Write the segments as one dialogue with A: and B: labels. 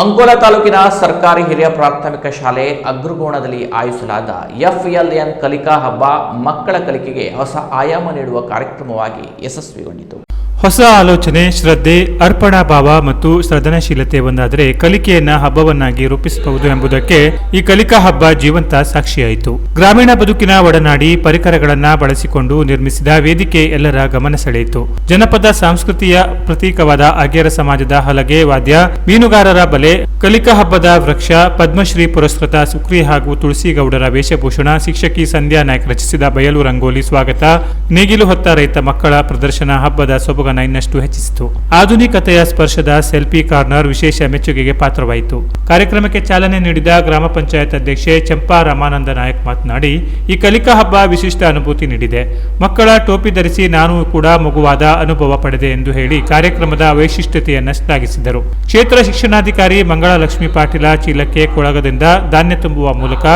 A: ಅಂಕೋಲಾ ತಾಲೂಕಿನ ಸರ್ಕಾರಿ ಹಿರಿಯ ಪ್ರಾಥಮಿಕ ಶಾಲೆ ಅಗ್ರಗೋಣದಲ್ಲಿ ಆಯೋಜಿಸಲಾದ ಎಫ್ಎಲ್ಎನ್ ಕಲಿಕಾ ಹಬ್ಬ ಮಕ್ಕಳ ಕಲಿಕೆಗೆ ಹೊಸ ಆಯಾಮ ನೀಡುವ ಕಾರ್ಯಕ್ರಮವಾಗಿ ಯಶಸ್ವಿಗೊಂಡಿತು.
B: ಹೊಸ ಆಲೋಚನೆ, ಶ್ರದ್ಧೆ, ಅರ್ಪಣಾ ಭಾವ ಮತ್ತು ಸೃಜನಶೀಲತೆ ಒಂದಾದರೆ ಕಲಿಕೆಯನ್ನ ಹಬ್ಬವನ್ನಾಗಿ ರೂಪಿಸಬಹುದು ಎಂಬುದಕ್ಕೆ ಈ ಕಲಿಕಾ ಹಬ್ಬ ಜೀವಂತ ಸಾಕ್ಷಿಯಾಯಿತು. ಗ್ರಾಮೀಣ ಬದುಕಿನ ಒಡನಾಡಿ ಪರಿಕರಗಳನ್ನ ಬಳಸಿಕೊಂಡು ನಿರ್ಮಿಸಿದ ವೇದಿಕೆ ಎಲ್ಲರ ಗಮನ ಸೆಳೆಯಿತು. ಜನಪದ ಸಂಸ್ಕೃತಿಯ ಪ್ರತೀಕವಾದ ಅಗೇರ ಸಮಾಜದ ಹಲಗೆ ವಾದ್ಯ, ಮೀನುಗಾರರ ಬಲೆ, ಕಲಿಕಾ ಹಬ್ಬದ ವೃಕ್ಷ, ಪದ್ಮಶ್ರೀ ಪುರಸ್ಕೃತ ಸುಕ್ರಿ ಹಾಗೂ ತುಳಸಿಗೌಡರ ವೇಷಭೂಷಣ, ಶಿಕ್ಷಕಿ ಸಂಧ್ಯಾ ನಾಯ್ಕ ರಚಿಸಿದ ಬಯಲು ರಂಗೋಲಿ ಸ್ವಾಗತ, ನೇಗಿಲು ಹೊತ್ತ ರೈತ ಮಕ್ಕಳ ಪ್ರದರ್ಶನ ಹಬ್ಬದ ಸೊಬಗನ್ನ ಇನ್ನಷ್ಟು ಹೆಚ್ಚಿಸಿತು ಆಧುನಿಕತೆಯ ಸ್ಪರ್ಶದ ಸೆಲ್ಫಿ ಕಾರ್ನರ್ ವಿಶೇಷ ಮೆಚ್ಚುಗೆಗೆ ಪಾತ್ರವಾಯಿತು. ಕಾರ್ಯಕ್ರಮಕ್ಕೆ ಚಾಲನೆ ನೀಡಿದ ಗ್ರಾಮ ಪಂಚಾಯತ್ ಅಧ್ಯಕ್ಷೆ ಚಂಪಾ ರಾಮಾನಂದ ನಾಯಕ್ ಮಾತನಾಡಿ, ಈ ಕಲಿಕಾ ಹಬ್ಬ ವಿಶಿಷ್ಟ ಅನುಭೂತಿ ನೀಡಿದೆ. ಮಕ್ಕಳ ಟೋಪಿ ಧರಿಸಿ ನಾನು ಕೂಡ ಮಗುವಾದ ಅನುಭವ ಪಡೆದೆ ಎಂದು ಹೇಳಿ ಕಾರ್ಯಕ್ರಮದ ವೈಶಿಷ್ಟ್ಯತೆಯನ್ನು ಶ್ಲಾಘಿಸಿದರು. ಕ್ಷೇತ್ರ ಶಿಕ್ಷಣಾಧಿಕಾರಿ ಮಂಗಳ ಲಕ್ಷ್ಮಿ ಪಾಟೀಲ ಚೀಲಕ್ಕೆ ಕೊಳಗದಿಂದ ಧಾನ್ಯ ತುಂಬುವ ಮೂಲಕ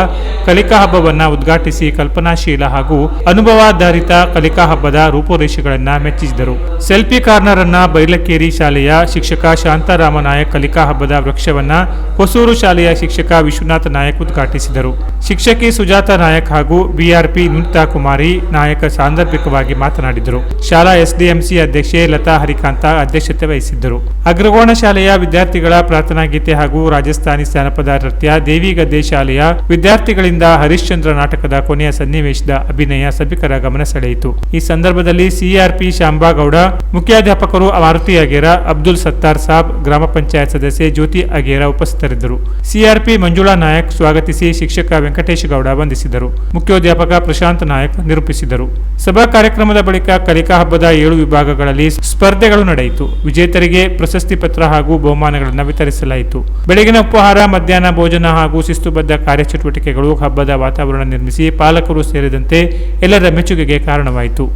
B: ಕಲಿಕಾ ಹಬ್ಬವನ್ನು ಉದ್ಘಾಟಿಸಿ ಕಲ್ಪನಾಶೀಲ ಹಾಗೂ ಅನುಭವಾಧಾರಿತ ಕಲಿಕಾ ಹಬ್ಬದ ರೂಪುರೇಷೆಗಳನ್ನು ಮೆಚ್ಚಿಸಿದರು. ಸೆಲ್ಫಿ ಕಾರ್ನರ್ ಅನ್ನ ಬೈಲಕೇರಿ ಶಾಲೆಯ ಶಿಕ್ಷಕ ಶಾಂತಾರಾಮ ನಾಯಕ್ ಕಲಿಕಾ ಹಬ್ಬದ ವೃಕ್ಷವನ್ನ ಹೊಸೂರು ಶಾಲೆಯ ಶಿಕ್ಷಕ ವಿಶ್ವನಾಥ ನಾಯಕ್ ಉದ್ಘಾಟಿಸಿದರು. ಶಿಕ್ಷಕಿ ಸುಜಾತ ನಾಯಕ್ ಹಾಗೂ ಬಿಆರ್ಪಿ ನುನಿತಾ ಕುಮಾರಿ ನಾಯಕ ಸಾಂದರ್ಭಿಕವಾಗಿ ಮಾತನಾಡಿದರು. ಶಾಲಾ ಎಸ್ಡಿಎಂಸಿ ಅಧ್ಯಕ್ಷೆ ಲತಾ ಹರಿಕಾಂತ ಅಧ್ಯಕ್ಷತೆ ವಹಿಸಿದ್ದರು. ಅಗ್ರಗೋಣ ಶಾಲೆಯ ವಿದ್ಯಾರ್ಥಿಗಳ ಪ್ರಾರ್ಥನಾ ಗೀತೆ ಹಾಗೂ ರಾಜಸ್ಥಾನಿ ಜಾನಪದ ನೃತ್ಯ ದೇವಿಗದ್ದೆ ಶಾಲೆಯ ವಿದ್ಯಾರ್ಥಿಗಳಿಂದ ಹರಿಶ್ಚಂದ್ರ ನಾಟಕದ ಕೊನೆಯ ಸನ್ನಿವೇಶದ ಅಭಿನಯ ಸಭಿಕರ ಗಮನ ಸೆಳೆಯಿತು. ಈ ಸಂದರ್ಭದಲ್ಲಿ ಸಿಆರ್ಪಿ ಶಾಂಬಾಗೌಡ ಮುಖ್ಯಾಧ್ಯಾಪಕರು ಮಾರುತಿ ಅಗೇರ, ಅಬ್ದುಲ್ ಸತ್ತಾರ್ ಸಾಬ್, ಗ್ರಾಮ ಪಂಚಾಯತ್ ಸದಸ್ಯೆ ಜ್ಯೋತಿ ಅಗೇರ ಉಪಸ್ಥಿತರಿದ್ದರು. ಸಿಆರ್ಪಿ ಮಂಜುಳಾ ನಾಯಕ್ ಸ್ವಾಗತಿಸಿ ಶಿಕ್ಷಕ ವೆಂಕಟೇಶ್ ಗೌಡ ವಂದಿಸಿದರು. ಮುಖ್ಯೋಧ್ಯಾಪಕ ಪ್ರಶಾಂತ್ ನಾಯಕ್ ನಿರೂಪಿಸಿದರು. ಸಭಾ ಕಾರ್ಯಕ್ರಮದ ಬಳಿಕ ಕಲಿಕಾ ಹಬ್ಬದ ಏಳು ವಿಭಾಗಗಳಲ್ಲಿ ಸ್ಪರ್ಧೆಗಳು ನಡೆಯಿತು. ವಿಜೇತರಿಗೆ ಪ್ರಶಸ್ತಿ ಪತ್ರ ಹಾಗೂ ಬಹುಮಾನಗಳನ್ನು ವಿತರಿಸಲಾಯಿತು. ಬೆಳಗಿನ ಉಪಹಾರ, ಮಧ್ಯಾಹ್ನ ಭೋಜನ ಹಾಗೂ ಶಿಸ್ತುಬದ್ಧ ಕಾರ್ಯಚಟುವಟಿಕೆಗಳು ಹಬ್ಬದ ವಾತಾವರಣ ನಿರ್ಮಿಸಿ ಪಾಲಕರು ಸೇರಿದಂತೆ ಎಲ್ಲರ ಮೆಚ್ಚುಗೆಗೆ ಕಾರಣವಾಯಿತು.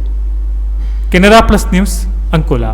B: Canara plus news Ankola